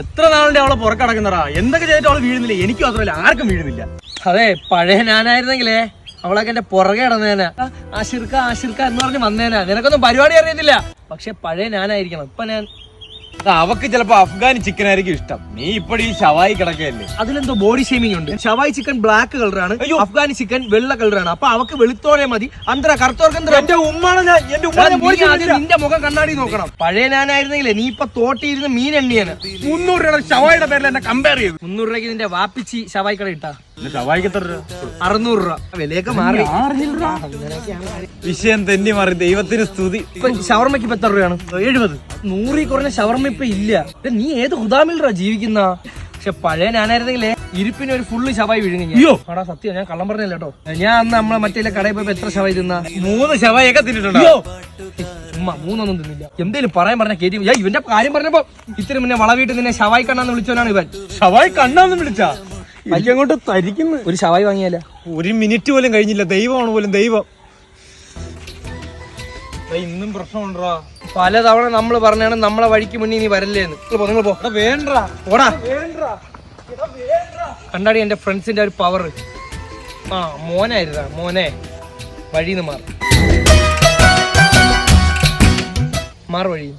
എത്ര നാളിന്റെ അവളെ പുറക്കടക്കുന്നറാ എന്തൊക്കെ ചെയ്തിട്ട് അവൾ വീഴുന്നില്ല. എനിക്കും മാത്രമല്ല ആർക്കും വീഴുന്നില്ല. അതെ പഴയ ഞാനായിരുന്നെങ്കിലേ അവളൊക്കെ എന്റെ പുറകെ ഇടന്നേനാ ആശിർക്ക ആശിർക്ക എന്ന് പറഞ്ഞ് വന്നേനാ. നിനക്കൊന്നും പരിപാടി അറിയത്തില്ല. പക്ഷെ പഴയ ഞാനായിരിക്കണം ഇപ്പൊ ഞാൻ അവക്ക് ചിലപ്പോ അഫ്ഗാൻ ചിക്കൻ ആയിരിക്കും ഇഷ്ടം. നീ ഇപ്പഴീ ശവായി കിടക്കയല്ലേ? അതിലെന്തോ ബോഡി ഷേമിംഗ് ഉണ്ട്. ഷവായി ചിക്കൻ ബ്ലാക്ക് കളറാണ് അഫ്ഗാനി ചിക്കൻ വെള്ള കളറാണ് അപ്പൊ അവക്ക് വെളുത്തോടെ മതി. അന്തര കറുത്തോർക്ക് എന്തിനാ? എന്റെ ഉമ്മാണ് ഞാൻ? എന്റെ എടാ, ഉമ്മാനെ നിന്റെ മുഖം കണ്ണാടി നോക്കണം. പഴയ ഞാനായിരുന്നെങ്കിലേ നീ ഇപ്പൊ തോട്ടിയിരുന്ന മീൻ എണ്ണിയാണ്. മുന്നൂറ് രൂപ ഷവായിയുടെ പേരിൽ എന്നെ കമ്പയർ ചെയ്തു. മുന്നൂറ് രൂപയ്ക്ക് നിന്റെ വാപ്പിച്ചി ഷവായി കട ഇട്ടാ. അറുന്നൂറ് രൂപ. വിലയൊക്കെ മാറി. വിഷയം തെന്നി മാറി ദൈവത്തിന് സ്തുതി. ഷവർമ്മക്ക് ഷവർമ്മയ്ക്ക് ഇപ്പൊ എത്ര രൂപയാണ്? എഴുപത്. നൂറിൽ കുറഞ്ഞ ഷവർമ്മ ഇപ്പൊ ഇല്ല. നീ ഏത് ഹുദാമിലാ ജീവിക്കുന്ന? പക്ഷെ പഴയ ഞാനായിരുന്നെങ്കിലേ ഇരിപ്പിന് ഒരു ഫുള്ള് ശവായി വിഴുങ്ങി അയ്യോ. ആടാ സത്യം ഞാൻ കള്ളം പറഞ്ഞില്ല കേട്ടോ. ഞാൻ അന്ന് നമ്മളെ മറ്റേ കടയിൽ പോയപ്പോ എത്ര ശവായി തിന്ന? മൂന്ന് ശവായൊക്കെ തിന്നിട്ടുണ്ടോ? ഉമ്മ മൂന്നൊന്നും തിന്നില്ല. എന്തേലും പറയാൻ പറഞ്ഞ കേട്ടി ഞാൻ ഇവന്റെ കാര്യം പറഞ്ഞപ്പോ ഇത്തിരി മുന്നേ വളവീട്ട് നിന്നെ ശവായി കണ്ണാന്ന് വിളിച്ചവനാണ് ഇവൻ. ശവായി കണ്ണാന്ന് വിളിച്ചാ? അങ്ങോട്ട് തരിക്കുന്നു. ഒരു ശവായി വാങ്ങിയാല? ഒരു മിനിറ്റ് പോലും കഴിഞ്ഞില്ല. ദൈവമാണ് പോലും ദൈവം. ഇന്നും പ്രശ്നമുണ്ടോ പലതവണ നമ്മൾ പറഞ്ഞാണ് നമ്മളെ വഴിക്ക് മുന്നിൽ നീ വരല്ലേന്ന്. നിങ്ങൾ പോ നിങ്ങൾ പോ. വേണ്ട ഓടാ. കണ്ടാടി എന്റെ ഫ്രണ്ട്സിന്റെ ഒരു പവർ ആ മോനായിരുന്നാ മോനെ. വഴിന്ന് മാറി. മാറു വഴി.